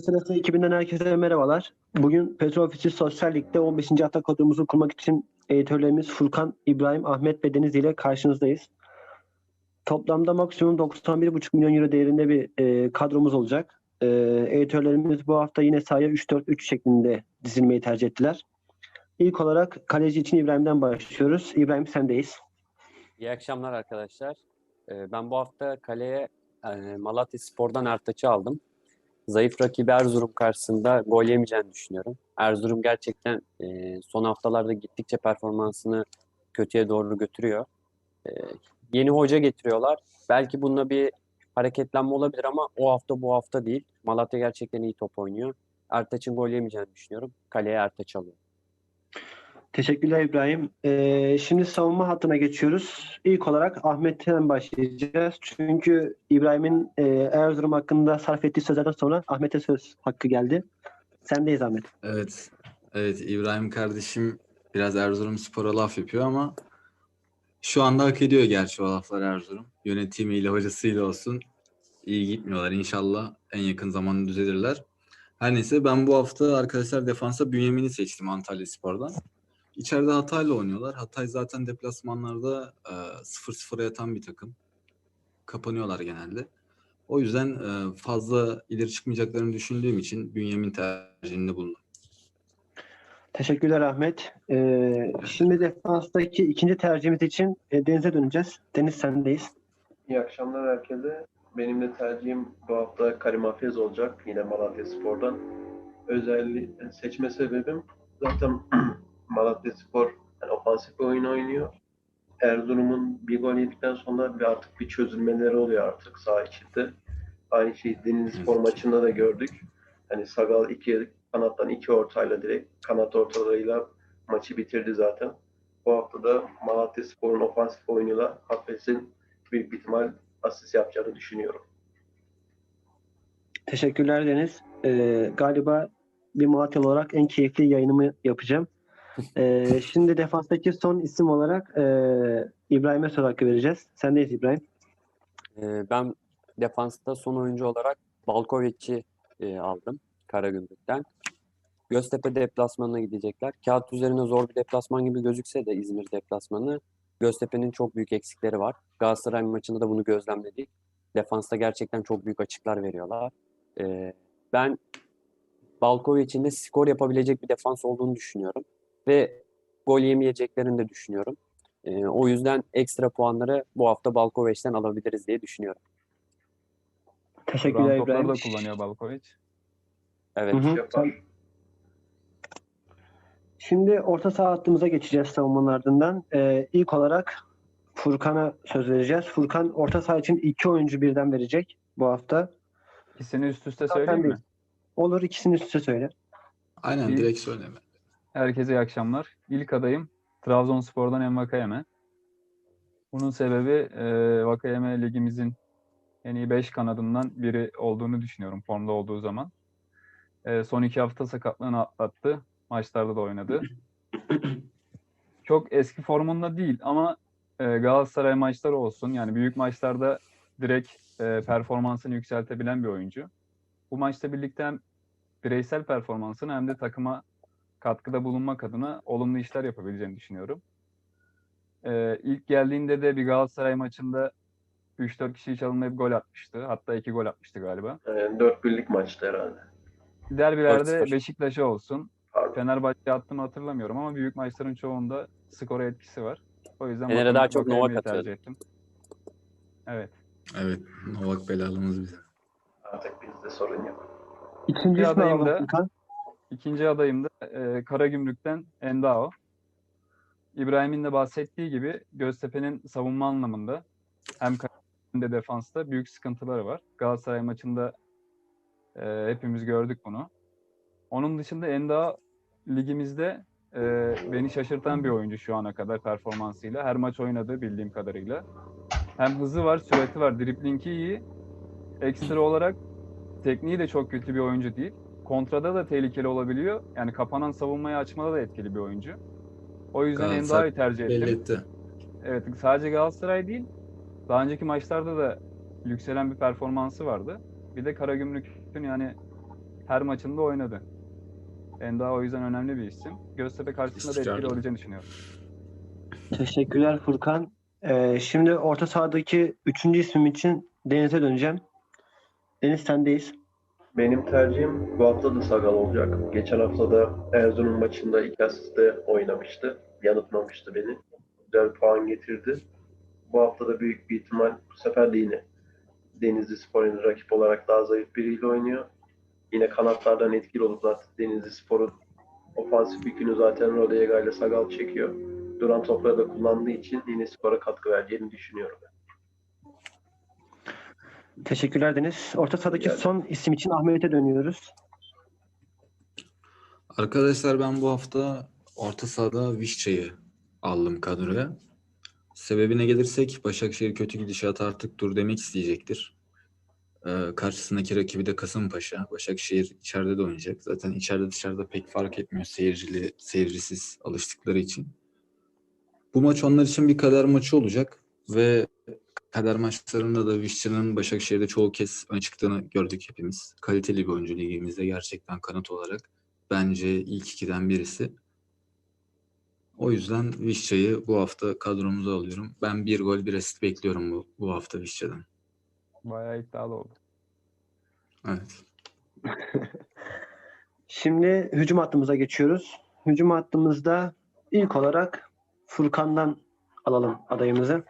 Sırası 2000'den herkese merhabalar. Bugün Petrol Ofisi Sosyal Lig'de 15. hafta kodumuzu kurmak için editörlerimiz Furkan, İbrahim, Ahmet ve Deniz ile karşınızdayız. Toplamda maksimum 91,5 milyon euro değerinde bir e, kadromuz olacak. E, editörlerimiz bu hafta yine sahaya 3-4-3 şeklinde dizilmeyi tercih ettiler. İlk olarak kaleci için İbrahim'den başlıyoruz. İbrahim sendeyiz. İyi akşamlar arkadaşlar. Ee, Ben bu hafta kaleye e, Malatya Spor'dan Ertaç'ı aldım. Zayıf rakibi Erzurum karşısında gol yemeyeceğini düşünüyorum. Erzurum gerçekten e, son haftalarda gittikçe performansını kötüye doğru götürüyor. E, Yeni hoca getiriyorlar. Belki bununla bir hareketlenme olabilir ama o hafta bu hafta değil. Malatya gerçekten iyi top oynuyor. Ertaç'ın gol yemeyeceğini düşünüyorum. Kaleye Ertaç alıyor. Teşekkürler İbrahim. Ee, şimdi savunma hattına geçiyoruz. İlk olarak Ahmet'ten başlayacağız. Çünkü İbrahim'in e, Erzurum hakkında sarf ettiği sözlerden sonra Ahmet'e söz hakkı geldi. Sendeyiz Ahmet. Evet. Evet İbrahim kardeşim biraz Erzurumspor'a laf yapıyor ama şu anda hak ediyor gerçi o laflar Erzurum. Yönetimiyle, hocasıyla olsun iyi gitmiyorlar. İnşallah en yakın zamanda düzelirler. Her neyse ben bu hafta arkadaşlar defansa Bünyamin'i seçtim Antalya Spor'dan. İçeride Hatay'la oynuyorlar. Hatay zaten deplasmanlarda e, 0-0'a yatan bir takım. Kapanıyorlar genelde. O yüzden e, fazla ileri çıkmayacaklarını düşündüğüm için Bünyamin tercihinde bulundum. Teşekkürler Ahmet. Ee, şimdi defanstaki ikinci tercihimiz için e, Deniz'e döneceğiz. Deniz sendeyiz. İyi akşamlar herkese. Benim de tercihim bu hafta Karim Hafez olacak. Yine Malatya Spor'dan. Özellikle seçme sebebim zaten Malatya Spor yani ofansif bir oyun oynuyor. Erzurum'un bir gol yedikten sonra bir artık bir çözülmeleri oluyor artık sağ içinde. Aynı şeyi Denizlispor Evet. maçında da gördük. Hani Sagal iki kanattan iki ortayla direkt kanat ortalarıyla maçı bitirdi zaten. Bu hafta da Malatya Spor'un ofansif oyunuyla Hafez'in büyük bir ihtimal asist yapacağını düşünüyorum. Teşekkürler Deniz. Ee, galiba bir Malatyalı olarak en keyifli yayınımı yapacağım. Ee, şimdi defanstaki son isim olarak e, İbrahim'e söz hakkı vereceğiz. Sendeyiz İbrahim. Ee, Ben defansta son oyuncu olarak Balkovic'i e, aldım Karagümrük'ten. Göztepe deplasmanına gidecekler. Kağıt üzerine zor bir deplasman gibi gözükse de İzmir deplasmanı Göztepe'nin çok büyük eksikleri var. Galatasaray maçında da bunu gözlemledik. Defansta gerçekten çok büyük açıklar veriyorlar. Ee, Ben Balkovic'in de skor yapabilecek bir defans olduğunu düşünüyorum. Ve gol yemeyeceklerini de düşünüyorum. Ee, o yüzden ekstra puanları bu hafta Balkovic'ten alabiliriz diye düşünüyorum. Teşekkürler İbrahim. da kullanıyor Balkovic. Evet. Hı hı. Şimdi orta saha hattımıza geçeceğiz savunmanın ardından. Ee, ilk olarak Furkan'a söz vereceğiz. Furkan orta saha için iki oyuncu birden verecek bu hafta. İkisini üst üste Zaten söyleyeyim mi? Olur ikisini üst üste söyle. Aynen direkt söyleme. Herkese iyi akşamlar. İlk adayım Trabzonspor'dan Envakayeme. Bunun sebebi e, Vakayeme ligimizin en iyi 5 kanadından biri olduğunu düşünüyorum formda olduğu zaman. E, son iki hafta sakatlığını atlattı. Maçlarda da oynadı. Çok eski formunda değil ama e, Galatasaray maçları olsun yani büyük maçlarda direkt e, performansını yükseltebilen bir oyuncu. Bu maçta birlikte hem bireysel performansını hem de takıma katkıda bulunmak adına olumlu işler yapabileceğini düşünüyorum. Ee, ilk geldiğinde de bir Galatasaray maçında 3-4 kişiyi çalınmayıp gol atmıştı. Hatta 2 gol atmıştı galiba. Yani 4 birlik maçtı herhalde. Derbilerde 4-0. Beşiktaş'a olsun, Pardon. Fenerbahçe attığımı hatırlamıyorum ama büyük maçların çoğunda skora etkisi var. O yüzden Fener'e daha çok Novak tercih atıyordu. ettim. Evet. Evet Novak belalımız bize. Artık bizde sorun yok. İkinci adayım da-. İkinci adayım da e, Karagümrük'ten Endao. İbrahim'in de bahsettiği gibi Göztepe'nin savunma anlamında hem de defansta büyük sıkıntıları var. Galatasaray maçında e, hepimiz gördük bunu. Onun dışında Endao ligimizde e, beni şaşırtan bir oyuncu şu ana kadar performansıyla. Her maç oynadı bildiğim kadarıyla. Hem hızı var, sürati var, driblingi iyi. Ekstra olarak tekniği de çok kötü bir oyuncu değil kontrada da tehlikeli olabiliyor. Yani kapanan savunmayı açmada da etkili bir oyuncu. O yüzden Endoa'yı tercih ettim. Belli etti. Evet sadece Galatasaray değil. Daha önceki maçlarda da yükselen bir performansı vardı. Bir de Karagümrük'ün yani her maçında oynadı. Enda o yüzden önemli bir isim. Göztepe karşısında da etkili olacağını düşünüyorum. Teşekkürler Furkan. Ee, şimdi orta sahadaki üçüncü ismim için Deniz'e döneceğim. Deniz sendeyiz. Benim tercihim bu hafta da Sagal olacak. Geçen hafta da Erzurum maçında iki asiste oynamıştı. Yanıltmamıştı beni. Güzel puan getirdi. Bu hafta da büyük bir ihtimal bu sefer de yine Denizli Spor'un rakip olarak daha zayıf biriyle oynuyor. Yine kanatlardan etkili olup zaten Denizli Spor'un ofansif yükünü zaten Rodega ile Sagal çekiyor. Duran topları da kullandığı için yine skora katkı vereceğini düşünüyorum. Teşekkürler Deniz. Orta sahadaki son isim için Ahmet'e dönüyoruz. Arkadaşlar ben bu hafta orta sahada Vişça'yı aldım kadroya. Sebebine gelirsek Başakşehir kötü gidişat artık dur demek isteyecektir. Ee, karşısındaki rakibi de Kasımpaşa. Başakşehir içeride de oynayacak. Zaten içeride dışarıda pek fark etmiyor seyircili, seyircisiz alıştıkları için. Bu maç onlar için bir kader maçı olacak ve kader maçlarında da Vişça'nın Başakşehir'de çoğu kez öne çıktığını gördük hepimiz. Kaliteli bir oyuncu ligimizde gerçekten kanat olarak bence ilk ikiden birisi. O yüzden Vişça'yı bu hafta kadromuza alıyorum. Ben bir gol bir asist bekliyorum bu, bu hafta Vişça'dan. Bayağı iddialı oldu. Evet. Şimdi hücum hattımıza geçiyoruz. Hücum hattımızda ilk olarak Furkan'dan alalım adayımızı.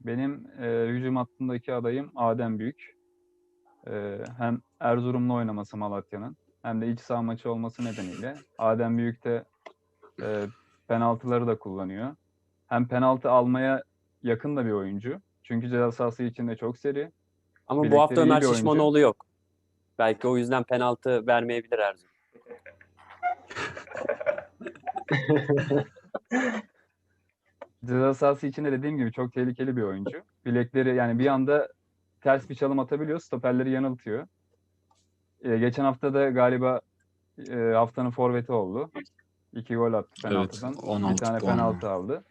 Benim e, hücum hattındaki adayım Adem Büyük. E, hem Erzurum'la oynaması Malatya'nın hem de iç saha maçı olması nedeniyle Adem Büyük de e, penaltıları da kullanıyor. Hem penaltı almaya yakın da bir oyuncu. Çünkü ceza sahası içinde çok seri. Ama Bilekleri bu hafta Ömer. Şişmanoğlu yok. Belki o yüzden penaltı vermeyebilir Erzurum. Ceza sahası içinde dediğim gibi çok tehlikeli bir oyuncu. Bilekleri yani bir anda ters bir çalım atabiliyor. Stoperleri yanıltıyor. Ee, geçen hafta da galiba e, haftanın forveti oldu. İki gol attı penaltıdan. 16 bir tane penaltı aldı.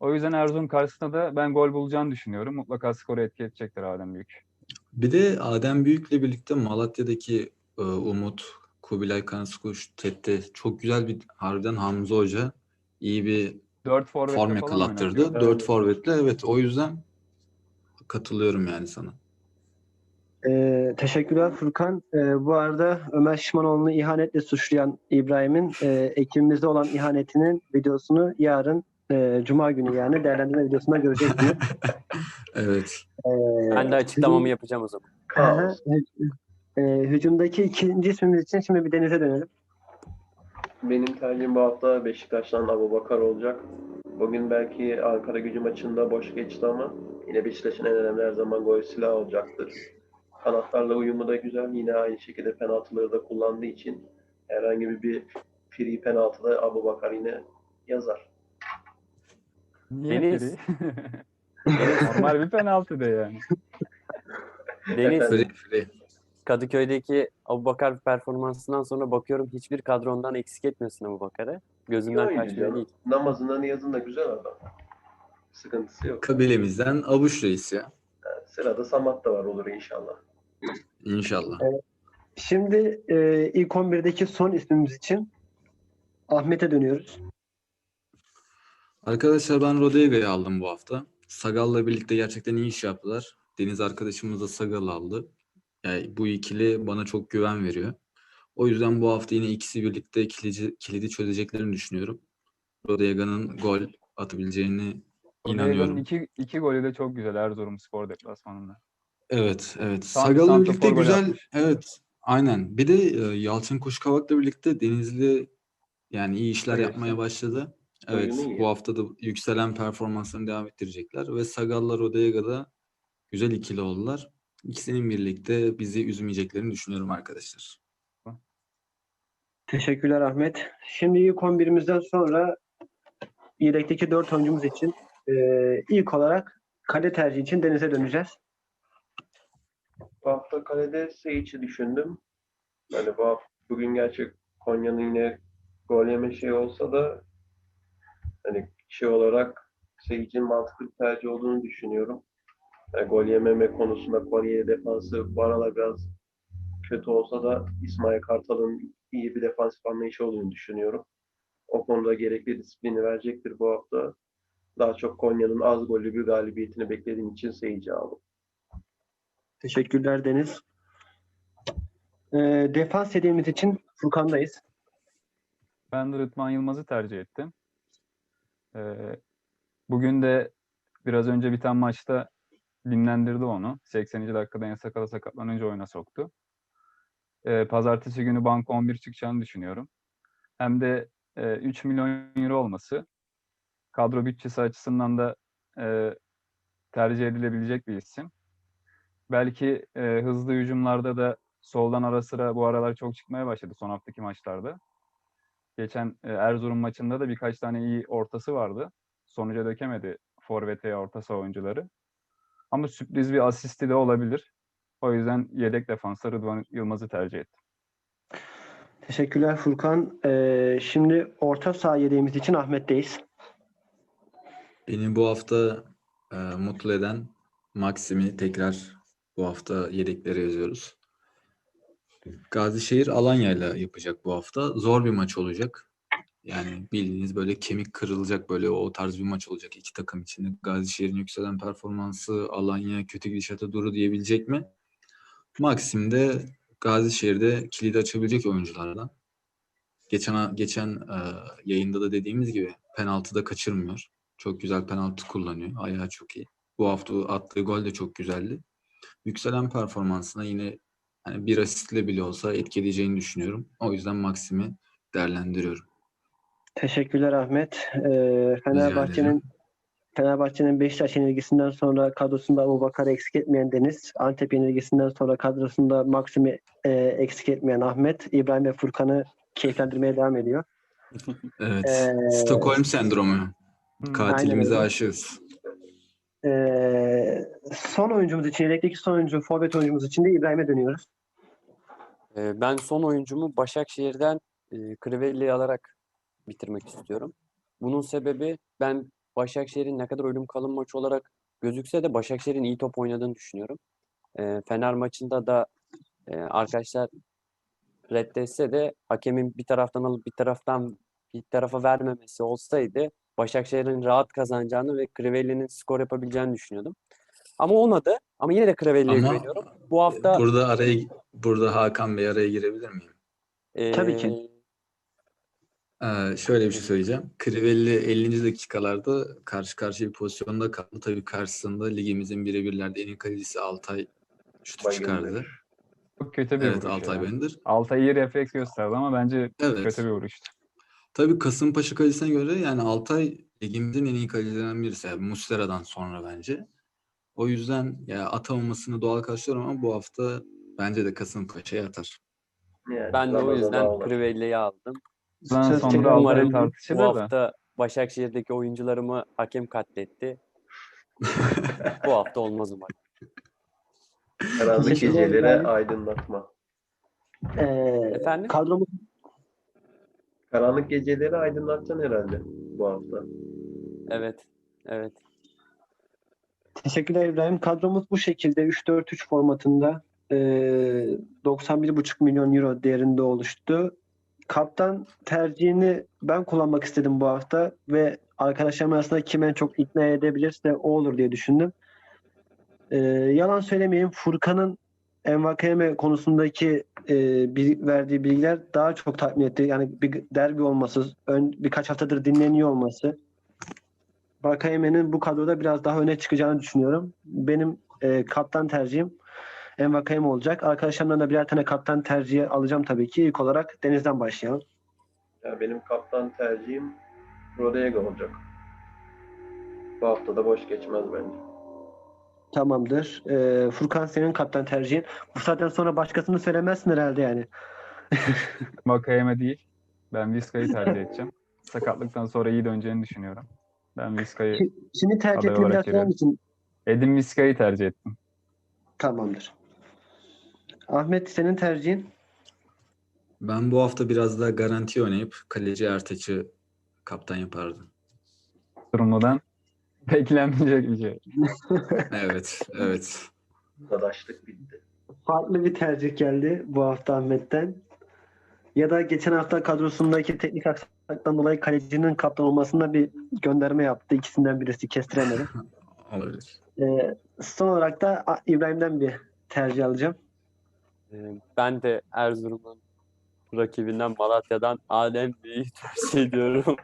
O yüzden Erzurum karşısında da ben gol bulacağını düşünüyorum. Mutlaka skoru etki edecektir Adem Büyük. Bir de Adem Büyük'le birlikte Malatya'daki e, Umut, Kubilay Kanaskuş, Tette çok güzel bir harbiden Hamza Hoca iyi bir Dört forvetle form yakalattırdı. oynatıyor. Dört forvetle evet o yüzden katılıyorum yani sana. Ee, teşekkürler Furkan. Ee, bu arada Ömer Şişmanoğlu'nu ihanetle suçlayan İbrahim'in e, ekibimizde olan ihanetinin videosunu yarın e, Cuma günü yani değerlendirme videosunda göreceksiniz. Evet. Ee, Ben de açıklamamı hücum- yapacağım o zaman. Aha, e, hücumdaki ikinci ismimiz için şimdi bir Deniz'e dönelim. Benim tercihim bu hafta Beşiktaş'tan Abu Bakar olacak. Bugün belki Ankara gücü maçında boş geçti ama yine Beşiktaş'ın en önemli her zaman gol silahı olacaktır. Kanatlarla uyumu da güzel. Yine aynı şekilde penaltıları da kullandığı için herhangi bir free penaltıda Abu Bakar yine yazar. Niye Deniz. Normal bir penaltı de yani. Deniz, Efendim? Kadıköy'deki Abubakar performansından sonra bakıyorum hiçbir kadrondan eksik etmiyorsun Abubakar'ı. Gözümden oyuncu kaçmıyor değil. Namazında niyazında güzel adam. Sıkıntısı yok. Kabilemizden Abuş Reis ya. Sırada Samat da var olur inşallah. İnşallah. Şimdi e, ilk 11'deki son ismimiz için Ahmet'e dönüyoruz. Arkadaşlar ben Rodega'yı aldım bu hafta. Sagal'la birlikte gerçekten iyi iş yaptılar. Deniz arkadaşımız da Sagal aldı. Yani bu ikili bana çok güven veriyor. O yüzden bu hafta yine ikisi birlikte kilidi, kilidi çözeceklerini düşünüyorum. Rodega'nın gol atabileceğini inanıyorum. iki, iki golü de çok güzel Erzurum spor deplasmanında. Evet, evet. Sagal'la birlikte güzel. atmış. Evet, aynen. Bir de e, Yalçın Kuşkavak'la birlikte Denizli yani iyi işler Evet. yapmaya başladı. Evet, iyi. bu hafta da yükselen performanslarını devam ettirecekler ve Sagal'la Rodega da güzel ikili oldular. İkisinin birlikte bizi üzmeyeceklerini düşünüyorum arkadaşlar. Teşekkürler Ahmet. Şimdi ilk 11'imizden sonra yedekteki 4 oyuncumuz için e, ilk olarak kale tercihi için Deniz'e döneceğiz. Bu hafta kalede Seyit'i düşündüm. Yani bu hafta, bugün gerçek Konya'nın yine gol yeme şey olsa da hani şey olarak Seyit'in mantıklı bir tercih olduğunu düşünüyorum. Yani gol yememe konusunda Konya defansı bu aralar biraz kötü olsa da İsmail Kartal'ın iyi bir defansif anlayışı olduğunu düşünüyorum. O konuda gerekli disiplini verecektir bu hafta. Daha çok Konya'nın az gollü bir galibiyetini beklediğim için seyirci aldım. Teşekkürler Deniz. Ee, defans hediyemiz için Furkan'dayız. Ben de Rıdvan Yılmaz'ı tercih ettim. Ee, bugün de biraz önce biten maçta dinlendirdi onu. 80. dakikada en sakala sakatlanınca oyuna soktu. Ee, pazartesi günü banka 11 çıkacağını düşünüyorum. Hem de e, 3 milyon euro olması kadro bütçesi açısından da e, tercih edilebilecek bir isim. Belki e, hızlı hücumlarda da soldan ara sıra bu aralar çok çıkmaya başladı son haftaki maçlarda. Geçen e, Erzurum maçında da birkaç tane iyi ortası vardı. Sonuca dökemedi forvet veya orta saha oyuncuları. Ama sürpriz bir asisti de olabilir. O yüzden yedek defansa Rıdvan Yılmaz'ı tercih ettim. Teşekkürler Furkan. Ee, şimdi orta saha yedeğimiz için Ahmet'teyiz. Beni bu hafta e, mutlu eden Maxim'i tekrar bu hafta yedeklere yazıyoruz. Gazişehir Alanya'yla yapacak bu hafta. Zor bir maç olacak. Yani bildiğiniz böyle kemik kırılacak böyle o tarz bir maç olacak iki takım içinde. Gazişehir'in yükselen performansı Alanya kötü gidişata duru diyebilecek mi? Maxim de Gazişehir'de kilidi açabilecek oyunculardan. Geçen geçen e, yayında da dediğimiz gibi penaltı da kaçırmıyor. Çok güzel penaltı kullanıyor. Ayağı çok iyi. Bu hafta attığı gol de çok güzeldi. Yükselen performansına yine hani bir asistle bile olsa etkileyeceğini düşünüyorum. O yüzden Maxim'i değerlendiriyorum. Teşekkürler Ahmet. Ee, Fenerbahçe'nin Fenerbahçe'nin Beşiktaş yenilgisinden sonra kadrosunda Abubakar'ı eksik etmeyen Deniz, Antep yenilgisinden sonra kadrosunda Maksim'i e, eksik etmeyen Ahmet, İbrahim ve Furkan'ı keyiflendirmeye devam ediyor. Evet. Ee, Stockholm sendromu. Katilimize öyle. aşığız. Ee, son oyuncumuz için, yedekteki son oyuncu, forvet oyuncumuz için de İbrahim'e dönüyoruz. Ee, ben son oyuncumu Başakşehir'den e, Crivelli'yi alarak bitirmek istiyorum. Bunun sebebi ben Başakşehir'in ne kadar ölüm kalım maç olarak gözükse de Başakşehir'in iyi top oynadığını düşünüyorum. Ee, Fener maçında da e, arkadaşlar reddetse de hakemin bir taraftan alıp bir taraftan bir tarafa vermemesi olsaydı Başakşehir'in rahat kazanacağını ve Crivelli'nin skor yapabileceğini düşünüyordum. Ama olmadı. Ama yine de Crivelli'ye güveniyorum. Bu hafta Burada araya burada Hakan Bey araya girebilir miyim? Tabii ki. E, Ee, şöyle bir şey söyleyeceğim. Crivelli 50. dakikalarda karşı karşıya bir pozisyonda kaldı. Tabii karşısında ligimizin birebirlerde en iyi kalecisi Altay şutu Bayındır. çıkardı. Çok kötü bir Evet vuruş Altay ya. Bender. Altay iyi refleks gösterdi ama bence Evet. kötü bir vuruştu. Tabii Kasımpaşa kalecisine göre yani Altay ligimizin en iyi kalecilerinden birisi. Yani Muslera'dan sonra bence. O yüzden ya atamamasını doğal karşılıyorum ama bu hafta bence de Kasımpaşa'ya atar. Yani ben de o yüzden. Crivelli'yi aldım. Söz sonra Umarım bu da. hafta Başakşehir'deki oyuncularımı hakem katletti. bu hafta olmaz umarım. Karanlık Teşekkürler gecelere aydınlatma. Ee, Efendim? kadromuz Karanlık geceleri aydınlatacaksın herhalde bu hafta. Evet. Evet. Teşekkürler İbrahim. Kadromuz bu şekilde 3-4-3 formatında e, 91,5 milyon euro değerinde oluştu. Kaptan tercihini ben kullanmak istedim bu hafta ve arkadaşlarım arasında kim en çok ikna edebilirse o olur diye düşündüm. E, yalan söylemeyeyim Furkan'ın Envakeme konusundaki e, bir, verdiği bilgiler daha çok tatmin etti. Yani bir derbi olması, ön, birkaç haftadır dinleniyor olması. Vakayeme'nin bu kadroda biraz daha öne çıkacağını düşünüyorum. Benim e, kaptan tercihim Envakayeme olacak. Arkadaşlarımdan da birer tane kaptan tercihi alacağım tabii ki. İlk olarak Deniz'den başlayalım. Yani benim kaptan tercihim Rodega olacak. Bu hafta da boş geçmez bence. Tamamdır. E, Furkan senin kaptan tercihin. Bu saatten sonra başkasını söylemezsin herhalde yani. Vakayeme değil. Ben Vizca'yı tercih edeceğim. Sakatlıktan sonra iyi döneceğini düşünüyorum. Ben Vizca'yı, Şimdi tercih ettiğini biraz söyler misin? Edin Vizca'yı tercih ettim. Tamamdır. Ahmet senin tercihin? Ben bu hafta biraz daha garanti oynayıp kaleci Ertaç'ı kaptan yapardım. Durumdan beklenmeyecek bir şey. Evet, evet. Dadaşlık bitti. Farklı bir tercih geldi bu hafta Ahmet'ten. Ya da geçen hafta kadrosundaki teknik aksaklıktan dolayı kalecinin kaptan olmasında bir gönderme yaptı. İkisinden birisi kestiremedi. Olabilir. Ee, son olarak da İbrahim'den bir tercih alacağım. Ee, Ben de Erzurum'un rakibinden Malatya'dan Adem Bey'i tercih ediyorum.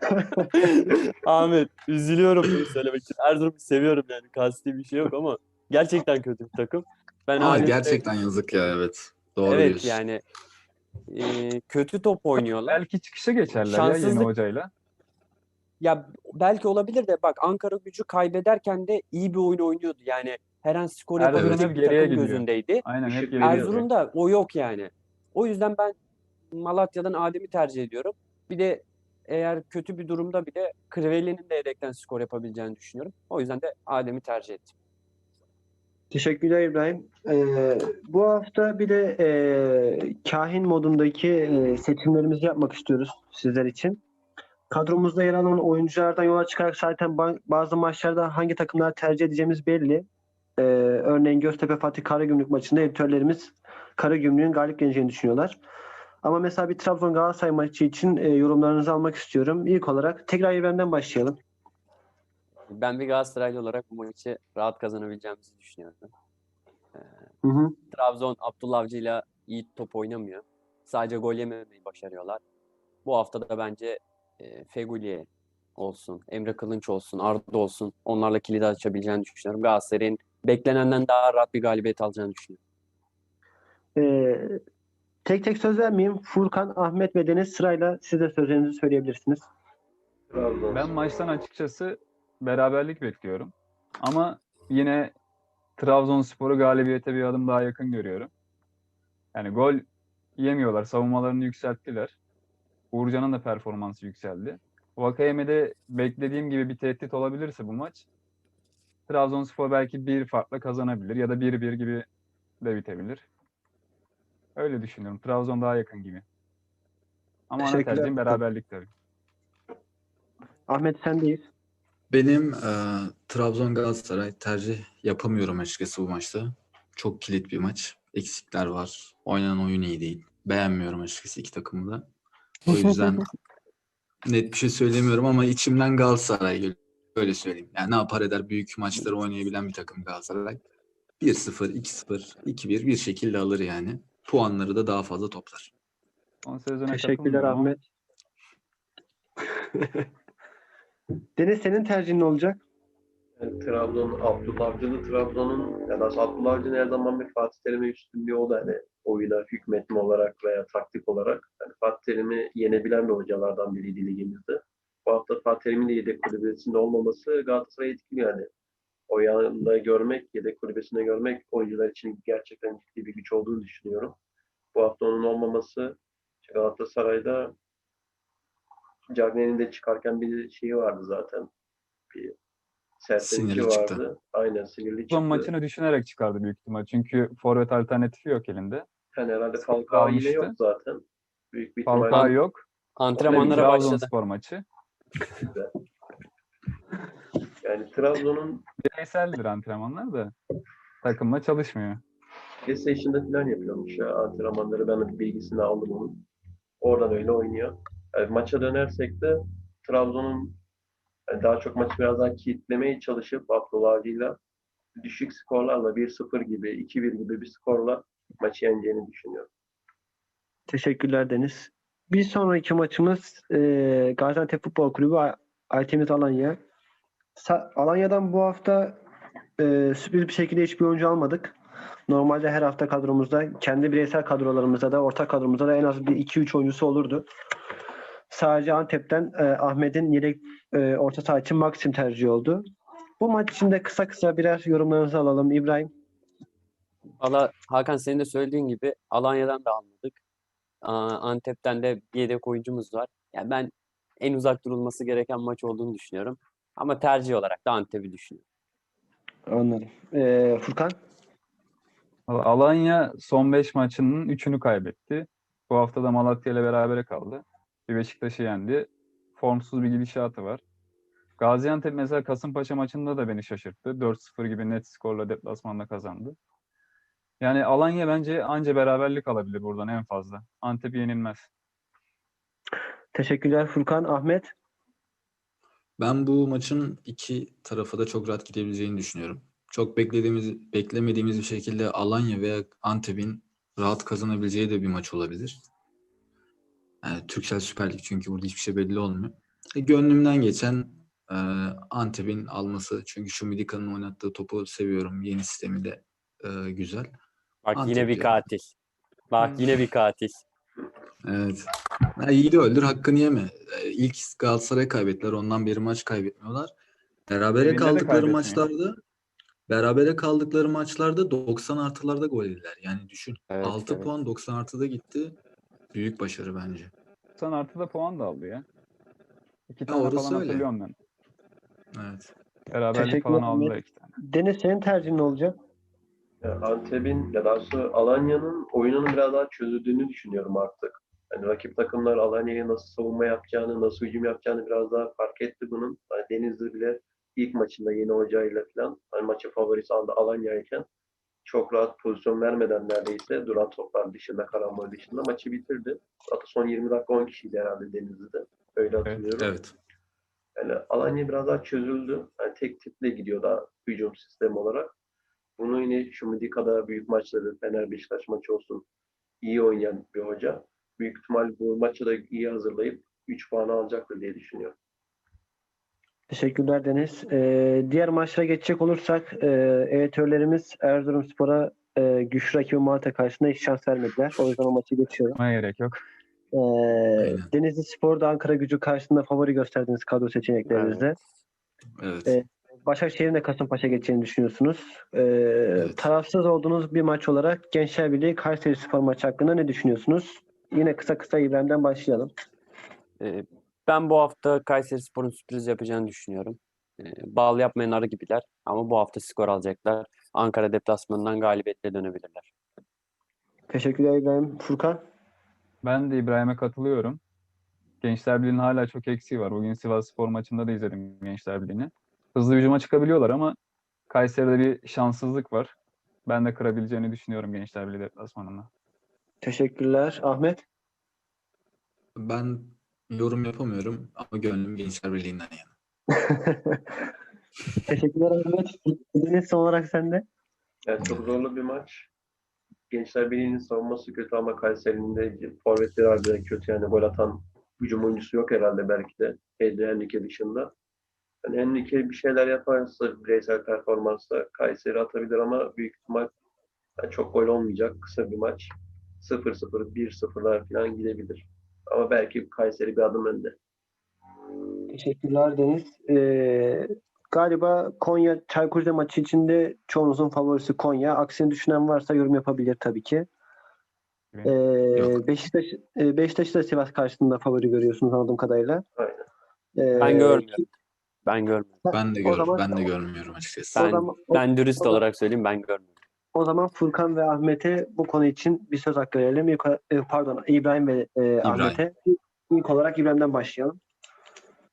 Ahmet, üzülüyorum bunu söylemek için. Erzurum'u seviyorum yani. Kasti bir şey yok ama gerçekten kötü bir takım. Ben Adem'e- gerçekten yazık ya evet. Doğru evet diyorsun. yani e, kötü top oynuyorlar. Belki çıkışa geçerler ya yeni Şanssızlık- hocayla. Ya belki olabilir de bak Ankara gücü kaybederken de iyi bir oyun oynuyordu. Yani her an skor Erzurum yapabilecek bir geriye takım gidiyor. gözündeydi. Aynen hep. Erzurum'da o yok yani. O yüzden ben Malatya'dan Adem'i tercih ediyorum. Bir de eğer kötü bir durumda bile Kriveli'nin de yedekten skor yapabileceğini düşünüyorum. O yüzden de Adem'i tercih ettim. Teşekkürler İbrahim. Ee, bu hafta bir de e, kahin modundaki e, seçimlerimizi yapmak istiyoruz sizler için. Kadromuzda yer alan oyunculardan yola çıkarak zaten ba- bazı maçlarda hangi takımları tercih edeceğimiz belli. Ee, örneğin Göztepe Fatih Karagümrük maçında editörlerimiz Karagümrük'ün galip geleceğini düşünüyorlar. Ama mesela bir Trabzon Galatasaray maçı için e, yorumlarınızı almak istiyorum. İlk olarak tekrar İbrahim'den başlayalım. Ben bir Galatasaraylı olarak bu maçı rahat kazanabileceğimizi düşünüyorum. Hı hı. Trabzon Abdullah Avcı'yla iyi top oynamıyor. Sadece gol yememeyi başarıyorlar. Bu hafta da bence e, Feguli olsun, Emre Kılınç olsun, Arda olsun onlarla kilidi açabileceğini düşünüyorum. Galatasaray'ın beklenenden daha rahat bir galibiyet alacağını düşünüyorum. Ee, tek tek söz vermeyeyim. Furkan, Ahmet ve Deniz sırayla siz de sözlerinizi söyleyebilirsiniz. Ben maçtan açıkçası beraberlik bekliyorum. Ama yine Trabzonspor'u galibiyete bir adım daha yakın görüyorum. Yani gol yemiyorlar. Savunmalarını yükselttiler. Uğurcan'ın da performansı yükseldi. Vakayeme'de beklediğim gibi bir tehdit olabilirse bu maç Trabzonspor belki bir farkla kazanabilir ya da 1-1 gibi de bitebilir. Öyle düşünüyorum. Trabzon daha yakın gibi. Ama ana Teşekkürler. tercihim beraberlik tabii. Ahmet sendeyiz. Benim e, Trabzon Galatasaray tercih yapamıyorum açıkçası bu maçta. Çok kilit bir maç. Eksikler var. Oynanan oyun iyi değil. Beğenmiyorum açıkçası iki takımı da. O yüzden net bir şey söylemiyorum ama içimden Galatasaray geliyor. Öyle söyleyeyim. Yani ne yapar eder büyük maçları oynayabilen bir takım Galatasaray. 1-0, 2-0, 2-1 bir şekilde alır yani. Puanları da daha fazla toplar. Teşekkürler Ahmet. Deniz senin tercihin ne olacak? Yani Trabzon, Abdullah Avcı'lı Trabzon'un yani aslında Abdullah Avcı'nın her zaman bir Fatih Terim'e üstünlüğü o da hani oyuna hükmetme olarak veya taktik olarak. Yani Fatih Terim'i yenebilen bir hocalardan biriydi ligimizde. Bu hafta Fatih Terim'in de yedek kulübesinde olmaması Galatasaray'ı etkiliyor yani. O yanında görmek, yedek kulübesinde görmek oyuncular için gerçekten ciddi bir güç olduğunu düşünüyorum. Bu hafta onun olmaması Galatasaray'da Cagney'in de çıkarken bir şeyi vardı zaten. Bir sertleşi çıktı. vardı. Aynen sinirli çıktı. son maçını düşünerek çıkardı büyük ihtimal. Çünkü forvet alternatifi yok elinde. Yani herhalde Falcao yine yok zaten. Büyük bir ihtimalle. Falcao yok. Antrenmanlara başladı. Trabzonspor maçı. Yani Trabzon'un Bireyseldir antrenmanlar da takımla çalışmıyor. PlayStation'da falan yapıyormuş ya antrenmanları. Ben de bilgisini aldım onun. Oradan öyle oynuyor. Yani maça dönersek de Trabzon'un yani daha çok maçı biraz daha kilitlemeye çalışıp Abdullah Avcı'yla düşük skorlarla 1-0 gibi, 2-1 gibi bir skorla maçı yeneceğini düşünüyorum. Teşekkürler Deniz. Bir sonraki maçımız e, Gaziantep Futbol Kulübü Artemis Alanya. Sa- Alanya'dan bu hafta e, sürpriz bir şekilde hiçbir oyuncu almadık. Normalde her hafta kadromuzda, kendi bireysel kadrolarımızda da, ortak kadromuzda da en az bir 2-3 oyuncusu olurdu. Sadece Antep'ten e, Ahmet'in yedek e, orta saha için Maxim tercih oldu. Bu maç için de kısa kısa birer yorumlarınızı alalım. İbrahim. Valla Hakan senin de söylediğin gibi Alanya'dan da almadık. Antep'ten de bir yedek oyuncumuz var. Yani ben en uzak durulması gereken maç olduğunu düşünüyorum. Ama tercih olarak da Antep'i düşünüyorum. Anladım. E, Furkan. Alanya son 5 maçının 3'ünü kaybetti. Bu hafta da Malatya ile berabere kaldı. Bir Beşiktaş'ı yendi. Formsuz bir gidişatı var. Gaziantep mesela Kasımpaşa maçında da beni şaşırttı. 4-0 gibi net skorla deplasmanda kazandı. Yani Alanya bence anca beraberlik alabilir buradan en fazla. Antep yenilmez. Teşekkürler Furkan. Ahmet. Ben bu maçın iki tarafa da çok rahat gidebileceğini düşünüyorum. Çok beklediğimiz, beklemediğimiz bir şekilde Alanya veya Antep'in rahat kazanabileceği de bir maç olabilir. Yani Türksel Süper Lig çünkü burada hiçbir şey belli olmuyor. E, gönlümden geçen e, Antep'in alması. Çünkü şu Midika'nın oynattığı topu seviyorum. Yeni sistemi de e, güzel. Bak Antep yine bir diyorum. katil. Bak yine bir katil. Evet. Ya iyi de öldür hakkını yeme. Ee, İlk Galatasaray kaybettiler. Ondan beri maç kaybetmiyorlar. Berabere Evinde de kaldıkları kaybetmiyor. maçlarda berabere kaldıkları maçlarda 90 artılarda gol yediler. Yani düşün. Evet, 6 evet. puan 90 artıda gitti. Büyük başarı bence. Sen artıda puan da aldı ya. İki Ya tane orası falan öyle. hatırlıyorum ben. Evet. Beraberlik Teşekkür falan ederim. aldılar iki tane. Deniz senin tercihin ne olacak? Antep'in ya doğrusu Alanya'nın oyununun biraz daha çözüldüğünü düşünüyorum artık. Yani rakip takımlar Alanya'ya nasıl savunma yapacağını, nasıl hücum yapacağını biraz daha fark etti bunun. Hani Denizli bile ilk maçında yeni hocayla falan hani maçın favorisi anda Alanya'yken çok rahat pozisyon vermeden neredeyse duran toplar dışında, karambol dışında maçı bitirdi. Hatta son 20 dakika 10 kişiydi herhalde Denizli'de. Öyle hatırlıyorum. Evet. Yani Alanya biraz daha çözüldü. Yani tek tiple gidiyor daha hücum sistemi olarak. Bunu yine şu Midika'da büyük maçları, Fener Beşiktaş maçı olsun iyi oynayan bir hoca. Büyük ihtimal bu maçı da iyi hazırlayıp 3 puanı alacaktır diye düşünüyorum. Teşekkürler Deniz. Ee, diğer maçlara geçecek olursak e, editörlerimiz Erzurumspor'a e, güçlü rakibi Malatya karşısında hiç şans vermediler. O yüzden o maçı geçiyorum. Buna gerek yok. Ee, Denizli Spor da Ankara gücü karşısında favori gösterdiğiniz kadro seçeneklerinizde. Evet. Evet. Başakşehir'in de Kasımpaşa geçeceğini düşünüyorsunuz. Ee, Tarafsız olduğunuz bir maç olarak Gençler Birliği Kayseri Spor maçı hakkında ne düşünüyorsunuz? Yine kısa kısa İbrahim'den başlayalım. Ee, ben bu hafta Kayserispor'un sürpriz yapacağını düşünüyorum. Ee, bağlı yapmayan arı gibiler ama bu hafta skor alacaklar. Ankara deplasmanından galibiyetle dönebilirler. Teşekkürler İbrahim. Furkan? Ben de İbrahim'e katılıyorum. Gençler Birliği'nin hala çok eksiği var. Bugün Sivas Spor maçında da izledim Gençler Birliği'ni. Hızlı hücuma çıkabiliyorlar ama Kayseri'de bir şanssızlık var. Ben de kırabileceğini düşünüyorum Gençler Birliği deplasmanında. Teşekkürler. Ahmet? Ben yorum yapamıyorum ama gönlüm Gençler Birliği'nden yana. Teşekkürler Ahmet. Deniz son olarak sende. Yani çok zorlu bir maç. Gençler Birliği'nin savunması kötü ama Kayseri'nin de forvetleri harbiden kötü. Yani gol atan hücum oyuncusu yok herhalde belki de. Henrique dışında. Yani Henrique bir şeyler yaparsa bireysel performansla Kayseri atabilir ama büyük ihtimal yani çok gol olmayacak. Kısa bir maç. 0-0, 1-0'lar falan gidebilir. Ama belki Kayseri bir adım önde. Teşekkürler Deniz. Ee, galiba Konya Çaykur Rize maçı içinde çoğunuzun favorisi Konya. Aksini düşünen varsa yorum yapabilir tabii ki. Ee, Yok. Beşiktaş, e, Beşiktaş'ı da Sivas karşısında favori görüyorsunuz anladığım kadarıyla. Aynen. Ee, Ben görmüyorum. Ben görmüyorum. Ben de gör, zaman- ben de görmüyorum açıkçası. Ben, zaman- o- ben dürüst o olarak söyleyeyim ben görmüyorum. O zaman Furkan ve Ahmet'e bu konu için bir söz hakkı verelim. İlk, e, pardon İbrahim ve e, Ahmet'e. İlk olarak İbrahim'den başlayalım.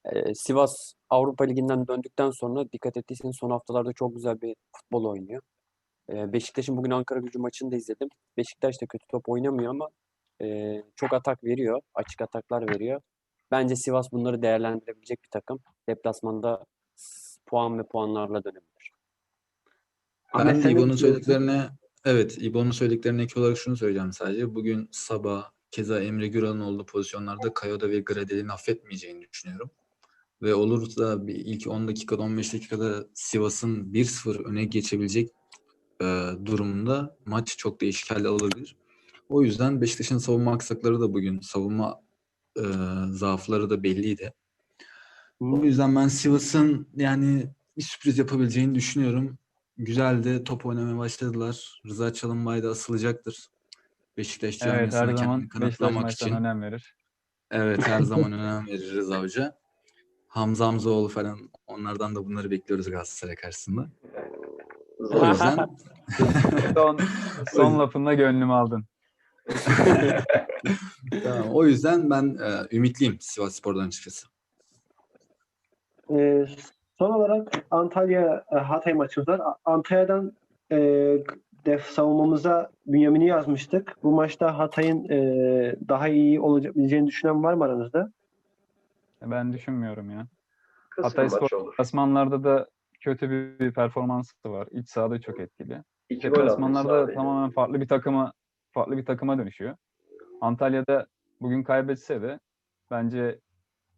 Ee, Sivas Avrupa Ligi'nden döndükten sonra dikkat ettiyseniz son haftalarda çok güzel bir futbol oynuyor. Ee, Beşiktaş'ın bugün Ankara gücü maçını da izledim. Beşiktaş da kötü top oynamıyor ama e, çok atak veriyor. Açık ataklar veriyor. Bence Sivas bunları değerlendirebilecek bir takım. Deplasmanda puan ve puanlarla dönebilir. Ahmet, Ben ne İbo'nun söylediklerine evet İbo'nun söylediklerine ek olarak şunu söyleyeceğim sadece. Bugün Sabah keza Emre Güral'ın olduğu pozisyonlarda Kayoda ve Gradel'in affetmeyeceğini düşünüyorum. Ve olur da bir ilk 10 dakikada 15 dakikada Sivas'ın 1-0 öne geçebilecek e, durumunda maç çok değişik hale alabilir. O yüzden Beşiktaş'ın savunma aksakları da bugün savunma e, zaafları da belliydi. O yüzden ben Sivas'ın yani bir sürpriz yapabileceğini düşünüyorum. Güzel de top oynamaya başladılar. Rıza Çalınbay da asılacaktır. Beşiktaş Evet her zaman kanıtlamak için. önem verir. Evet her zaman önem verir Rıza Hoca. Hamza Hamzoğlu falan onlardan da bunları bekliyoruz Galatasaray karşısında. O yüzden Son, son lafında gönlümü aldın. Tamam, o yüzden ben e, ümitliyim Sivas Spor'dan açıkçası. Ee, son olarak Antalya e, Hatay maçımız var. Antalya'dan e, def savunmamıza Bünyamin'i yazmıştık. Bu maçta Hatay'ın e, daha iyi olabileceğini düşünen var mı aranızda? Ben düşünmüyorum ya. Hatay Spor- olur. Deplasmanlarda da kötü bir, bir performansı var. İç sahada çok etkili. İki Deplasmanlarda tamamen farklı bir takıma farklı bir takıma dönüşüyor. Antalya'da bugün kaybetse de bence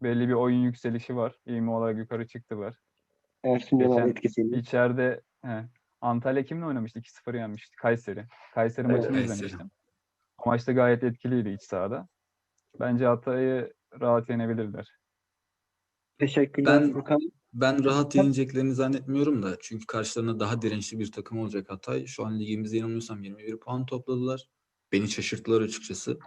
belli bir oyun yükselişi var. İğme olarak yukarı çıktılar. Ersun Yanal etkisiyle. İçeride he, Antalya kimle oynamıştı? 2-0 yenmişti. Kayseri. Kayseri Evet, maçını Kayseri. izlemiştim. O maçta gayet etkiliydi iç sahada. Bence Hatay'ı rahat yenebilirler. Teşekkürler Ben- Furkan. Ben rahat yeneceklerini zannetmiyorum da. Çünkü karşılarına daha dirençli bir takım olacak Hatay. Şu an ligimizde yanılmıyorsam 21 puan topladılar. Beni şaşırttılar açıkçası.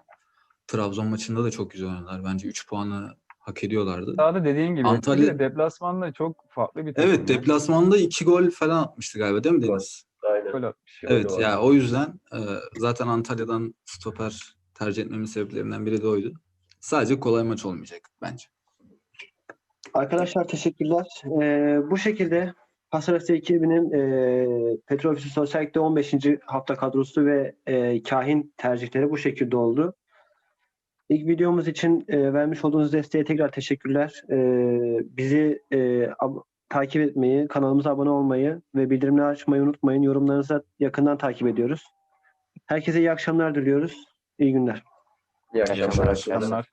Trabzon maçında da çok güzel oynadılar. Bence 3 puanı hak ediyorlardı. Sahada dediğin gibi Antalya- deplasmanda çok farklı bir takım. Evet deplasmanda 2 gol falan atmıştı galiba değil mi. Deniz? Aynen. Gol atmış. Evet ya o yüzden e, zaten Antalya'dan stoper tercih etmemin sebeplerinden biri de oydu. Sadece kolay maç olmayacak bence. Arkadaşlar teşekkürler. Ee, bu şekilde Pasarası ekibinin e, Petrol Ofisi Sosyal Lig'de 15. hafta kadrosu ve e, kahin tercihleri bu şekilde oldu. İlk videomuz için e, vermiş olduğunuz desteğe tekrar teşekkürler. E, bizi e, ab- takip etmeyi, kanalımıza abone olmayı ve bildirimleri açmayı unutmayın. Yorumlarınızı yakından takip ediyoruz. Herkese iyi akşamlar diliyoruz. İyi günler. İyi akşamlar. akşamlar. arkadaşlar. Akşamlar.